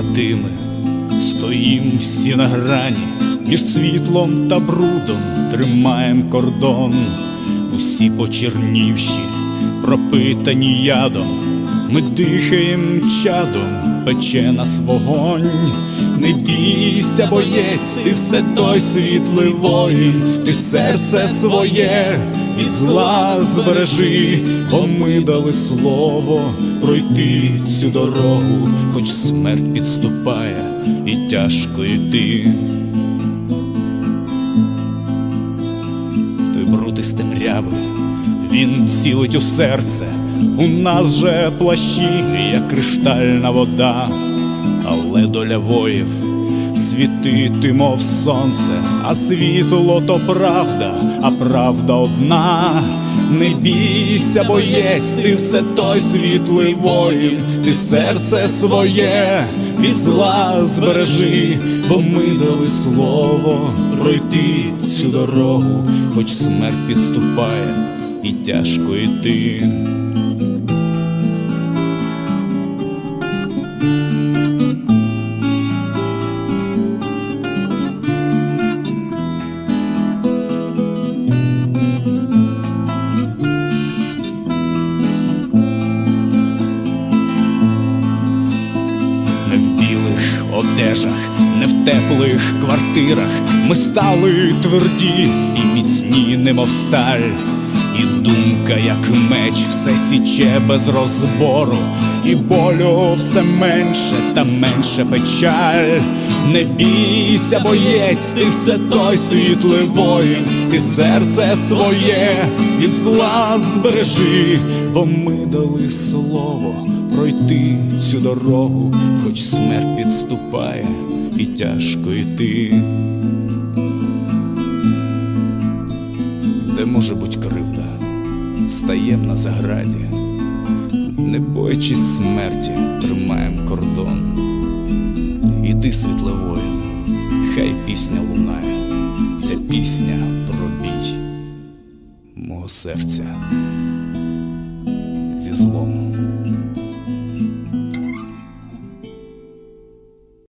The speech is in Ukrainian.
йди ми, стоїм всі на грані, між світлом та брудом тримаєм кордон, усі почернівші, пропитані ядом, ми дихаєм чадом, пече нас вогонь. Не бійся, боєць, ти все той світлий воїн, ти серце своє від зла збережи, бо ми дали слово пройти цю дорогу, хоч смерть підступає і тяжко йти. Той із темряви, він цілить у серце, у нас же плащі, як криштальна вода, але доля воїв світити, мов сонце, а світло то правда, а правда одна. Не бійся, боєць, ти все той світлий воїн, ти серце своє від зла збережи, бо ми дали слово пройти цю дорогу, хоч смерть підступає і тяжко йти. Одежах, не в теплих квартирах. Ми стали тверді і міцні, немов сталь. І думка, як меч, все січе без розбору, і болю все менше та менше печаль. Не бійся, боєць, ти все той світлий воїн, ти серце своє від зла збережи, бо ми дали слово пройти цю дорогу, хоч смерть підступає і тяжко йти. Де може буть кривда, встаєм на заграді, не боячись смерті, тримаєм кордон. Іди, світловоєм, хай пісня лунає, ця пісня про бій мого серця зі злом.